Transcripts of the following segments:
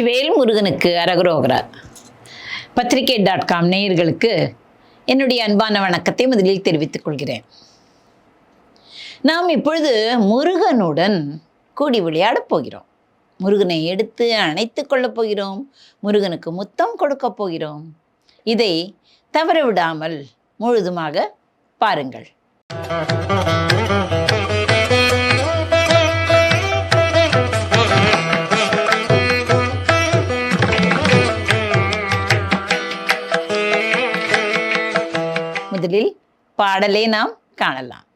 வெற்றிவேல் முருகனுக்கு அரகுரோகரா. பத்திரிகை dot com நேயர்களுக்கு என்னுடைய அன்பான வணக்கத்தை முதலில் தெரிவித்துக் கொள்கிறேன். நாம் இப்பொழுது முருகனுடன் கூடி விளையாடப் போகிறோம். முருகனை எடுத்து அணைத்துக் கொள்ளப் போகிறோம். முருகனுக்கு முத்தம் கொடுக்கப் போகிறோம். இதை தவற விடாமல் முழுதுமாக பாருங்கள். முதலில் பாடலை நாம் காணலாம்.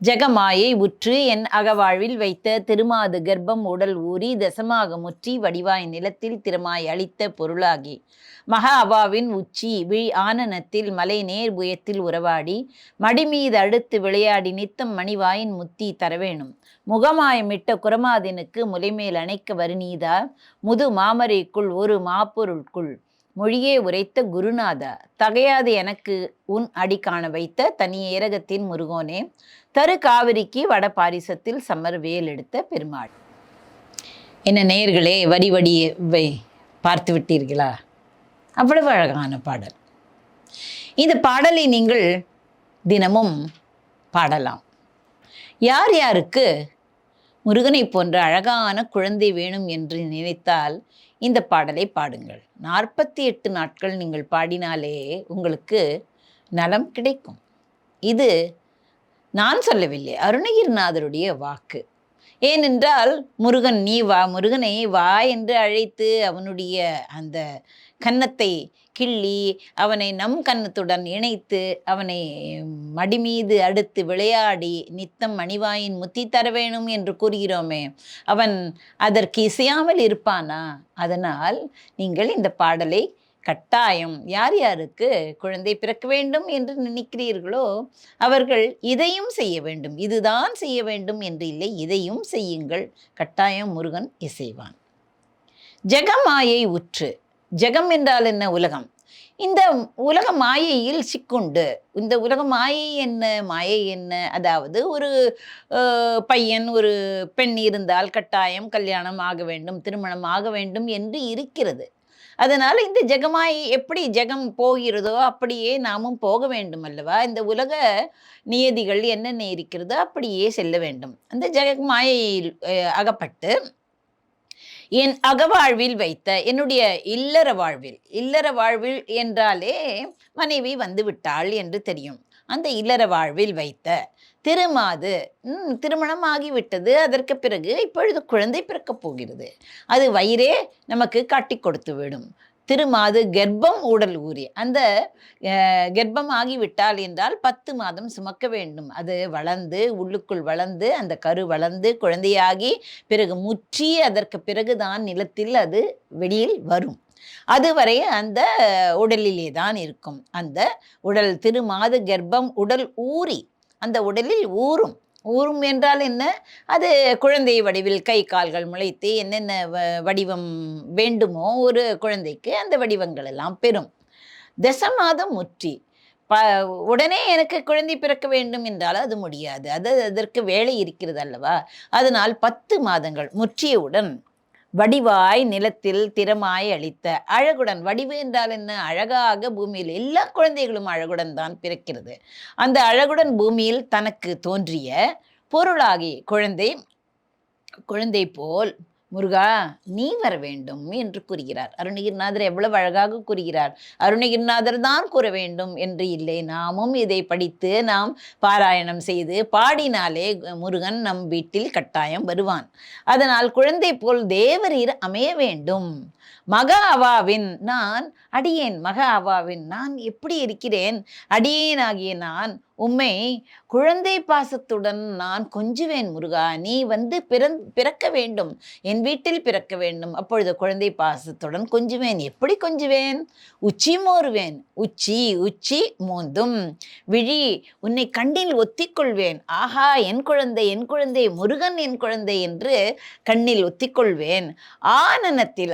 ஜெகமாயை உற்று என் அகவாழ்வில் வைத்த திருமாது கர்ப்பம் உடல் ஊறி தசமாக முற்றி வடிவாய் நிலத்தில் திருமாய் அளித்த பொருளாகி மகா அவாவின் உச்சி விழி ஆனனத்தில் மலை நேர் புயத்தில் உறவாடி மடிமீது அடுத்து விளையாடி நித்தம் மணிவாயின் முத்தி தரவேணும். முகமாயமிட்ட குரமாதினுக்கு முலைமேல் அணைக்க வருநீதா? முது மாமரைக்குள் ஒரு மாப்பொருள்குள் மொழியே உரைத்த குருநாதா தகையாது எனக்கு உன் அடி காண வைத்த தனியேரகத்தின் முருகோனே தரு காவிரிக்கு வட பாரிசத்தில் சம்மர் வேல் எடுத்த பெருமாள். என்ன நேயர்களே வடி வடியை பார்த்து விட்டீர்களா? அவ்வளவு அழகான பாடல். இந்த பாடலை நீங்கள் தினமும் பாடலாம். யார் யாருக்கு முருகனை போன்ற அழகான குழந்தை வேணும் என்று நினைத்தால் இந்த பாடலை பாடுங்கள். நாற்பத்தி எட்டு நாட்கள் நீங்கள் பாடினாலே உங்களுக்கு நலம் கிடைக்கும். இது நான் சொல்லவில்லை அருணகிரிநாதருடைய வாக்கு. ஏனென்றால் முருகன் நீ வா முருகனை வா என்று அழைத்து அவனுடைய அந்த கன்னத்தை கிள்ளி அவனை நம் கன்னத்துடன் இணைத்து அவனை மடிமீது அடுத்து விளையாடி நித்தம் மணிவாயின் முத்தி தர வேணும் என்று கூறுகிறோமே. அவன் அதற்கு இசையாமல் இருப்பானா? அதனால் நீங்கள் இந்த பாடலை கட்டாயம் யார் யாருக்கு குழந்தை பிறக்க வேண்டும் என்று நினைக்கிறீர்களோ அவர்கள் இதையும் செய்ய வேண்டும் இதுதான் செய்ய வேண்டும் என்று இல்லை இதையும் செய்யுங்கள். கட்டாயம் முருகன் இசைவான். ஜெகமாயை உற்று. ஜெகம் என்றால் என்ன உலகம்? இந்த உலக மாயையில் சிக்குண்டு. இந்த உலக மாயை என்ன? மாயை என்ன? அதாவது ஒரு பையன் ஒரு பெண் இருந்தால் கட்டாயம் கல்யாணம் ஆக வேண்டும் திருமணம் ஆக வேண்டும் என்று இருக்கிறது. அதனால் இந்த ஜெகமாய் எப்படி ஜெகம் போகிறதோ அப்படியே நாமும் போக வேண்டும் அல்லவா இந்த உலக நியதிகள் என்னென்ன இருக்கிறதோ அப்படியே செல்ல வேண்டும். அந்த ஜெகமாயில் அகப்பட்டு என் அகவாழ்வில் வைத்த என்னுடைய இல்லற வாழ்வில் இல்லற வாழ்வில் என்றாலே மனைவி வந்து விட்டாள் என்று தெரியும். அந்த இல்லற வாழ்வில் வைத்த. திருமாது திருமணம் ஆகிவிட்டது. அதற்கு பிறகு இப்பொழுது குழந்தை பிறக்கப் போகிறது. அது வயிறே நமக்கு காட்டி கொடுத்து விடும். திருமாது கர்ப்பம் உடல் ஊறி அந்த கர்ப்பம் ஆகிவிட்டால் என்றால் பத்து மாதம் சுமக்க வேண்டும். அது வளர்ந்து உள்ளுக்குள் வளர்ந்து அந்த கரு வளர்ந்து குழந்தையாகி பிறகு முற்றி அதற்கு பிறகுதான் நிலத்தில் அது வெளியில் வரும். அதுவரை அந்த உடலிலே தான் இருக்கும். அந்த உடல் திருமாது கர்ப்பம் உடல் ஊறி அந்த உடலில் ஊறும். ஊறும் என்றால் என்ன? அது குழந்தை வடிவில் கை கால்கள் முளைத்து என்னென்ன வ- வடிவம் வேண்டுமோ ஒரு குழந்தைக்கு அந்த வடிவங்கள் எல்லாம் பெறும். தசமாதம் முற்றி. ப உடனே எனக்கு குழந்தை பிறக்க வேண்டும் என்றால் அது முடியாது. அது அதற்கு வேலை இருக்கிறது அல்லவா? அதனால் பத்து மாதங்கள் முற்றியவுடன் வடிவாய் நிலத்தில் திறமாய் அளித்த அழகுடன் வடிவு என்றால் என்ன? அழகாக பூமியில் எல்லா குழந்தைகளும் அழகுடன் தான் பிறக்கிறது. அந்த அழகுடன் பூமியில் தனக்கு தோன்றிய பொருளாகி குழந்தை குழந்தை போல் முருகா நீ வர வேண்டும் என்று கூறுகிறார். அருணகிரிநாதர் எவ்வளவு அழகாக கூறுகிறார். அருணகிரிநாதர் தான் கூற வேண்டும் என்று இல்லை. நாமும் இதை படித்து நாம் பாராயணம் செய்து பாடினாலே முருகன் நம் வீட்டில் கட்டாயம் வருவான். அதனால் குழந்தை போல் தேவரீர் அமைய வேண்டும். மக அவாவின் நான் அடியேன் மக அவாவின் நான் எப்படி இருக்கிறேன்? அடியேனாகிய நான் உம்மை குழந்தை பாசத்துடன் நான் கொஞ்சுவேன் முருகா. நீ வந்து பிறந் பிறக்க வேண்டும். என் வீட்டில் பிறக்க வேண்டும். அப்பொழுது குழந்தை பாசத்துடன் கொஞ்சுவேன். எப்படி கொஞ்சுவேன்? உச்சி மோறுவேன் உச்சி உச்சி மோந்தும். விழி உன்னை கண்ணில் ஒத்திக்கொள்வேன். ஆஹா என் குழந்தை என் குழந்தை முருகன் என் குழந்தை என்று கண்ணில் ஒத்திக்கொள்வேன். ஆனனத்தில்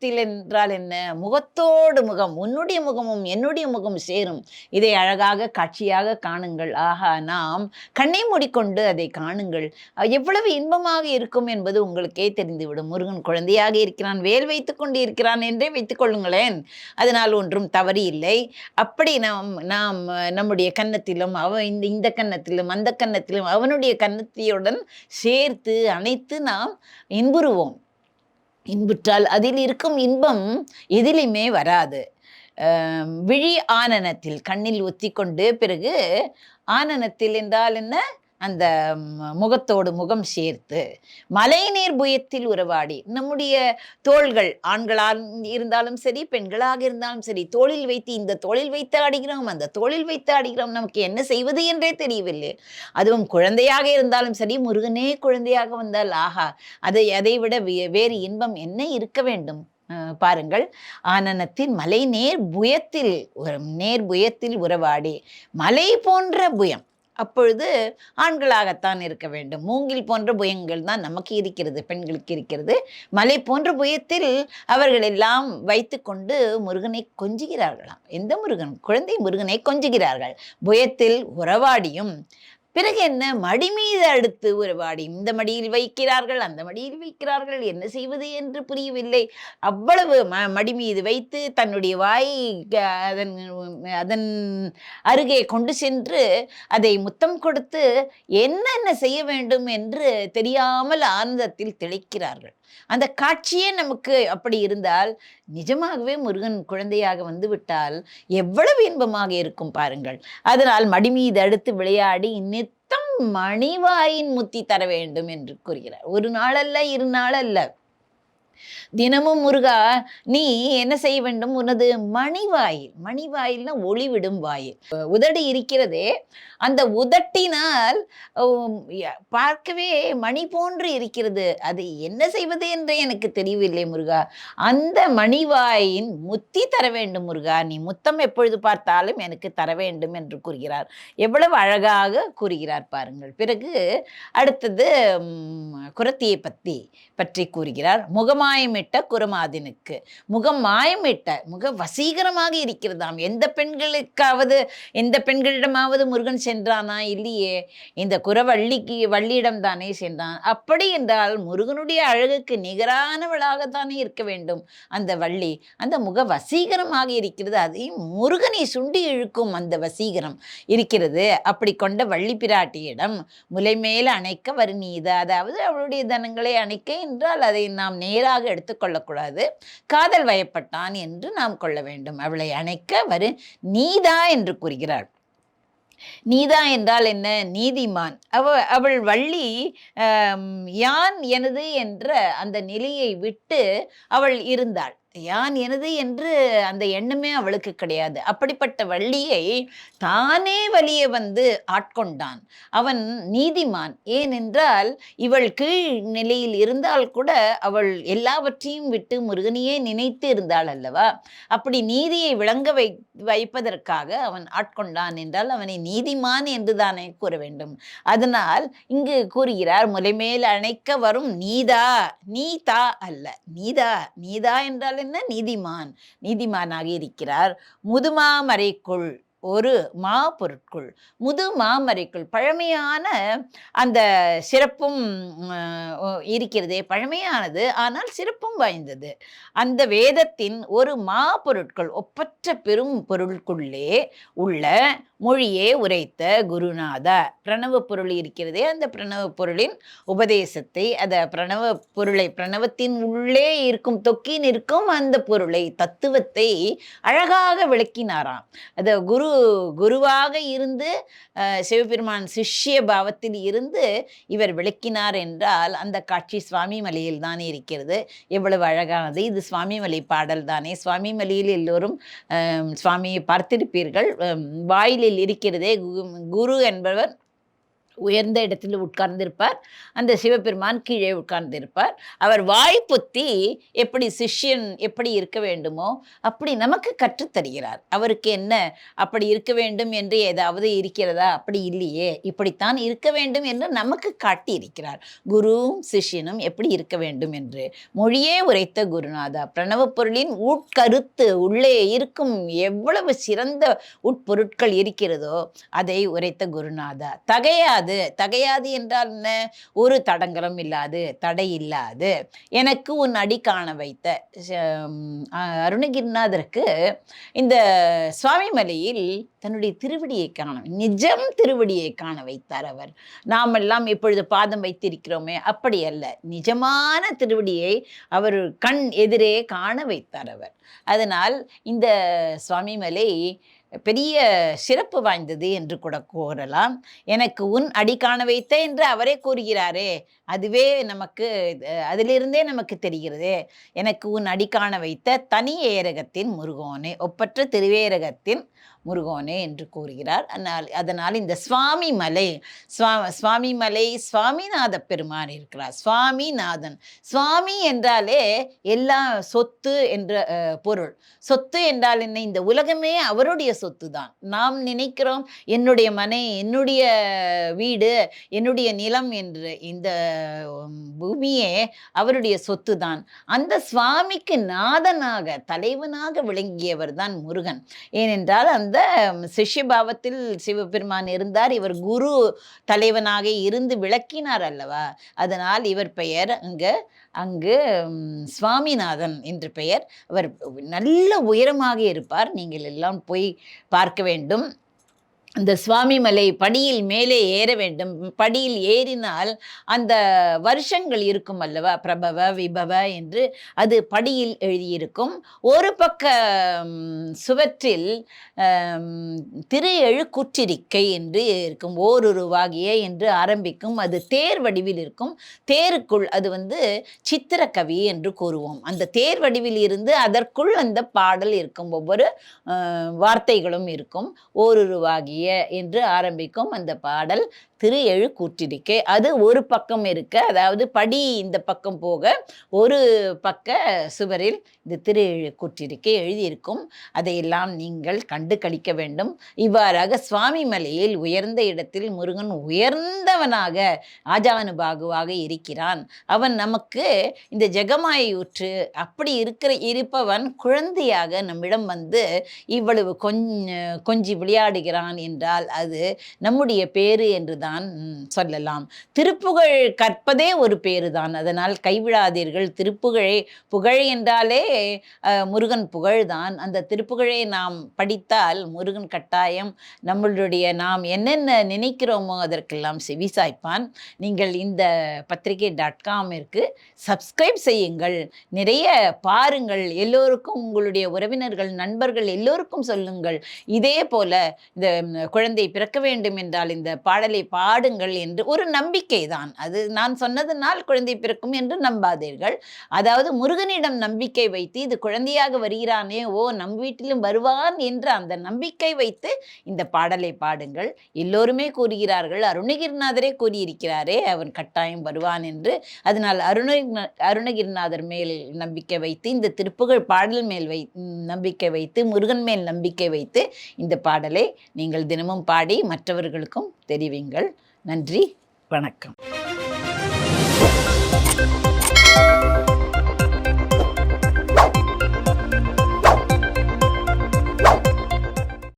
முகத்தில் என்றால் என்ன? முகத்தோடு முகம் உன்னுடைய முகமும் என்னுடைய முகம் சேரும். இதை அழகாக காட்சியாக காணுங்கள். ஆகா நாம் கண்ணை மூடிக்கொண்டு அதை காணுங்கள். எவ்வளவு இன்பமாக இருக்கும் என்பது உங்களுக்கே தெரிந்துவிடும். முருகன் குழந்தையாக இருக்கிறான் வேல் வைத்துக் கொண்டு இருக்கிறான் என்றே வைத்துக் கொள்ளுங்களேன். அதனால் ஒன்றும் தவறு இல்லை. அப்படி நாம் நாம் நம்முடைய கன்னத்திலும் அவ இந்த இந்த கன்னத்திலும் அந்த கன்னத்திலும் அவனுடைய கன்னத்தியுடன் சேர்த்து அனைத்து நாம் இன்புறுவோம். இன்புற்றால் அதில் இருக்கும் இன்பம் எதிலுமே வராது. விழி ஆனனத்தில் கண்ணில் ஒத்திக்கொண்டு பிறகு ஆனனத்தில் என்றால் என்ன? அந்த முகத்தோடு முகம் சேர்த்து மலைநீர் புயத்தில் உறவாடி நம்முடைய தோள்கள் ஆண்களாக இருந்தாலும் சரி பெண்களாக இருந்தாலும் சரி தோளில் வைத்து இந்த தோளில் வைத்து ஆடுகிறோம் அந்த தோளில் வைத்து ஆடுகிறோம் நமக்கு என்ன செய்வது என்றே தெரியவில்லை. அதுவும் குழந்தையாக இருந்தாலும் சரி முருகனே குழந்தையாக வந்தால் ஆஹா அதை அதை விட வே- வேறு இன்பம் என்ன இருக்க வேண்டும்? பாருங்கள். ஆனனத்தின் மலை நேர் புயத்தில் நேர் புயத்தில் உறவாடி மலை போன்ற புயம் அப்பொழுது ஆண்களாகத்தான் இருக்க வேண்டும். மூங்கில் போன்ற புயங்கள் தான் நமக்கு இருக்கிறது பெண்களுக்கு இருக்கிறது. மலை போன்ற புயத்தில் அவர்கள் எல்லாம் வைத்துக்கொண்டு முருகனை கொஞ்சுகிறார்களாம். எந்த முருகன்? குழந்தை முருகனை கொஞ்சுகிறார்கள். புயத்தில் உறவாடியும் பிறகு என்ன? மடி மீது அடுத்து உறவாடி இந்த மடியில் வைக்கிறார்கள் அந்த மடியில் வைக்கிறார்கள். என்ன செய்வது என்று புரியவில்லை. அவ்வளவு ம மடி மீது வைத்து தன்னுடைய வாய் அதன் அதன் அருகே கொண்டு சென்று அதை முத்தம் கொடுத்து என்னென்ன செய்ய வேண்டும் என்று தெரியாமல் ஆனந்தத்தில் திளைக்கிறார்கள். அந்த காட்சியே நமக்கு அப்படி இருந்தால் நிஜமாகவே முருகன் குழந்தையாக வந்து விட்டால் எவ்வளவு இன்பமாக இருக்கும் பாருங்கள். அதனால் மடிமீது அடுத்து விளையாடி நித்தம் மணிவாயின் முத்தி தர வேண்டும் என்று கூறுகிறார். ஒரு நாளல்ல இரு நாளல்ல. தினமும் முருகா நீ என்ன செய்ய வேண்டும்? உனது மணிவாயில் மணிவாயில்னா ஒளிவிடும் வாயில். உதடு இருக்கிறதே அந்த உதட்டினால் பார்க்கவே மணி போன்று இருக்கிறது. அது என்ன செய்வது என்று எனக்கு தெரியவில்லை முருகா. அந்த மணிவாயின் முத்தி தர வேண்டும் முருகா. நீ முத்தம் எப்பொழுது பார்த்தாலும் எனக்கு தர வேண்டும் என்று கூறுகிறார். எவ்வளவு அழகாக கூறுகிறார் பாருங்கள். பிறகு அடுத்தது குரத்தியை பற்றி பற்றி கூறுகிறார். முகமா முகமாயமிட்ட குரமாதினுக்கு. முகம் மாயமிட்ட முக வசீகரமாக இருக்கிறதாம். எந்த பெண்களுக்காவது எந்த பெண்களிடமாவது முருகன் சென்றானா இல்லையே? இந்த குரவள்ளிக்கு வள்ளியிடம் தானே சென்றான். அப்படி என்றால் முருகனுடைய அழகுக்கு நிகரானவளாகத்தானே இருக்க வேண்டும் அந்த வள்ளி. அந்த முக வசீகரமாக இருக்கிறது அதையும் முருகனை சுண்டி இழுக்கும் அந்த வசீகரம் இருக்கிறது. அப்படி கொண்ட வள்ளி பிராட்டியிடம் முலைமேல் அணைக்க வரு அதாவது அவளுடைய தனங்களை அணைக்க என்றால் அதை நாம் நேராக எடுத்துக்கொள்ளக்கூடாது. காதல் வயப்பட்டான் என்று நாம் கொள்ள வேண்டும். அவளை அணைக்க வரு நீதா என்று கூறுகிறாள். நீதா என்றால் என்ன? நீதிமான். அவ அவள் வள்ளி யான் எனது என்ற அந்த நிலையை விட்டு அவள் இருந்தாள். யான் எனது என்று அந்த எண்ணமே அவளுக்கு கிடையாது. அப்படிப்பட்ட வள்ளியை தானே வலிய வந்து ஆட்கொண்டான். அவன் நீதிமான். ஏனென்றால் இவள் கீழ் நிலையில் இருந்தால் கூட அவள் எல்லாவற்றையும் விட்டு முருகனையே நினைத்து இருந்தாள் அல்லவா? அப்படி நீதியை விளங்க வை வைப்பதற்காக அவன் ஆட்கொண்டான் என்றால் அவனை நீதிமான் என்று தானே கூற வேண்டும். அதனால் இங்கு கூறுகிறார் முலைமேல் அணைக்க வரும் நீதா நீதா அல்ல. நீதா நீதா என்றால் என்ன? நீதிமான். நீதிமானாக இருக்கிறார். முதுமாமறைக்குள் ஒரு மா பொருட்குள் முது மாமரைக்குள் பழமையான அந்த சிறப்பும் இருக்கிறதே பழமையானது ஆனால் சிறப்பும் வாய்ந்தது. அந்த வேதத்தின் ஒரு மா பொருட்கள் ஒப்பற்ற பெரும் பொருளுக்குள்ளே உள்ள மொழியே உரைத்த குருநாதா. பிரணவ பொருள் இருக்கிறதே அந்த பிரணவ பொருளின் உபதேசத்தை அந்த பிரணவ பொருளை பிரணவத்தின் உள்ளே இருக்கும் தொக்கி நிற்கும் அந்த பொருளை தத்துவத்தை அழகாக விளக்கினாராம். அது குரு குருவாக இருந்து சிவபெருமான் சிஷ்ய பாவத்தில் இருந்து இவர் விளக்கினார் என்றால் அந்த காட்சி சுவாமி மலையில் தானே இருக்கிறது. எவ்வளவு அழகானது. இது சுவாமி மலை பாடல் தானே. சுவாமி மலையில் எல்லோரும் சுவாமியை பார்த்திருப்பீர்கள். வாயிலில் இருக்கிறதே கு- குரு என்பவர் உயர்ந்த இடத்தில் உட்கார்ந்திருப்பார். அந்த சிவபெருமான் கீழே உட்கார்ந்திருப்பார். அவர் வாய் பொத்தி எப்படி சிஷ்யன் எப்படி இருக்க வேண்டுமோ அப்படி நமக்கு கற்றுத்தருகிறார். அவருக்கு என்ன அப்படி இருக்க வேண்டும் என்று ஏதாவது இருக்கிறதா? அப்படி இல்லையே. இப்படித்தான் இருக்க வேண்டும் என்று நமக்கு காட்டி இருக்கிறார் குருவும் சிஷ்யனும் எப்படி இருக்க வேண்டும் என்று மொழியே உரைத்த குருநாதா. பிரணவ பொருளின் உட்கருத்து உள்ளே இருக்கும் எவ்வளவு சிறந்த உட்பொருட்கள் இருக்கிறதோ அதை உரைத்த குருநாதா. தகையாது தகையாது என்றால் என்ன? ஒரு தடங்கலும் இல்லாது தடை இல்லாது. எனக்கு உன் அடி காண வைத்த அருணகிரிநாதருக்கு இந்த சுவாமிமலையில் தன்னுடைய திருவடியை காண நிஜம் திருவடியை காண வைத்தார் அவர். நாமெல்லாம் இப்பொழுது பாதம் வைத்திருக்கிறோமே அப்படி அல்ல. நிஜமான திருவடியை அவர் கண் எதிரே காண வைத்தார் அவர். அதனால் இந்த சுவாமிமலை பெரிய சிறப்பு வாய்ந்தது என்று கூட கூறலாம். எனக்கு உன் அடி காண வைத்த என்று அவரே கூறுகிறாரே. அதுவே நமக்கு அதிலிருந்தே நமக்கு தெரிகிறதே. எனக்கு உன் அடிக்காண வைத்த தனி ஏரகத்தின் முருகோனே ஒப்பற்ற திருவேரகத்தின் முருகோனே என்று கூறுகிறார். அதனால் அதனால் இந்த சுவாமி மலை சுவா சுவாமி மலை சுவாமிநாத பெருமான் இருக்கிறார். சுவாமிநாதன். சுவாமி என்றாலே எல்லா சொத்து என்ற பொருள். சொத்து என்றால் என்ன? இந்த உலகமே அவருடைய சொத்து தான் நாம் நினைக்கிறோம் என்னுடைய மனை என்னுடைய வீடு என்னுடைய நிலம் என்று இந்த பூமியே அவருடைய சொத்து தான் அந்த சுவாமிக்கு நாதனாக தலைவனாக விளங்கியவர் தான் முருகன். ஏனென்றால் அந்த சிஷ்யபாவத்தில் சிவபெருமான் இருந்தார். இவர் குரு தலைவனாக இருந்து விளக்கினார் அல்லவா? அதனால் இவர் பெயர் அங்கு அங்கு சுவாமிநாதன் என்று பெயர். அவர் நல்ல உயரமாக இருப்பார். நீங்கள் எல்லாம் போய் பார்க்க வேண்டும். அந்த சுவாமிமலை படியில் மேலே ஏற வேண்டும். படியில் ஏறினால் அந்த வருஷங்கள் இருக்கும் அல்லவா? பிரபவ விபவ என்று அது படியில் எழுதியிருக்கும். ஒரு பக்க சுவற்றில் திரு எழுக்குற்றிருக்கை என்று இருக்கும். ஓருருவாகிய என்று ஆரம்பிக்கும். அது தேர் வடிவில் இருக்கும். தேருக்குள் அது வந்து சித்திரக்கவி என்று கூறுவோம். அந்த தேர் வடிவில் இருந்து அதற்குள் அந்த பாடல் இருக்கும். ஒவ்வொரு வார்த்தைகளும் இருக்கும். ஓருருவாகிய என்று ஆரம்பிக்கும் அந்த பாடல் திரு எழு கூற்றிருக்கே அது ஒரு பக்கம் இருக்க அதாவது படி இந்த பக்கம் போக ஒரு பக்க சுவரில் இந்த திரு எழு கூற்றிருக்கே எழுதியிருக்கும். அதையெல்லாம் நீங்கள் கண்டு கழிக்க வேண்டும். இவ்வாறாக சுவாமி மலையில் உயர்ந்த இடத்தில் முருகன் உயர்ந்தவனாக ஆஜானுபாகுவாக இருக்கிறான். அவன் நமக்கு இந்த ஜெகமாயுற்று அப்படி இருக்கிற இருப்பவன் குழந்தையாக நம்மிடம் வந்து இவ்வளவு கொஞ்ச கொஞ்சி விளையாடுகிறான் என்றால் அது நம்முடைய பேரு என்று தான் சொல்லலாம். திருப்புகழ் கற்பதே ஒரு பேரு தான். அதனால் கைவிடாதீர்கள். திருப்புகழை புகழ் என்றாலே முருகன் புகழ் தான். அந்த திருப்புகழை நாம் படித்தால் முருகன் கட்டாயம் நம்மளுடைய நாம் என்னென்ன நினைக்கிறோமோ அதற்கெல்லாம் செவிசாய்ப்பான் நீங்கள் இந்த பத்திரிகை டாட் காமிற்கு சப்ஸ்கிரைப் செய்யுங்கள். நிறைய பாருங்கள். எல்லோருக்கும் உங்களுடைய உறவினர்கள் நண்பர்கள் எல்லோருக்கும் சொல்லுங்கள். இதே போல இந்த குழந்தை பிறக்க வேண்டும் என்றால் இந்த பாடலை பாடுங்கள் என்று ஒரு நம்பிக்கை தான் அது நான் சொன்னதுனால் குழந்தை பிறக்கும் என்று நம்பாதீர்கள். அதாவது முருகனிடம் நம்பிக்கை வைத்து இது குழந்தையாக வருகிறானே ஓ நம் வீட்டிலும் வருவான் என்று அந்த நம்பிக்கை வைத்து இந்த பாடலை பாடுங்கள். எல்லோருமே கூறுகிறார்கள் அருணகிரிநாதரே கூறியிருக்கிறாரே அவன் கட்டாயம் வருவான் என்று. அதனால் அருண அருணகிரிநாதர் மேல் நம்பிக்கை வைத்து இந்த திருப்புகழ் பாடல் மேல் வை நம்பிக்கை வைத்து முருகன் மேல் நம்பிக்கை வைத்து இந்த பாடலை நீங்கள் தினமும் பாடி மற்றவர்களுக்கும் தெரிவிங்கள். நன்றி வணக்கம்.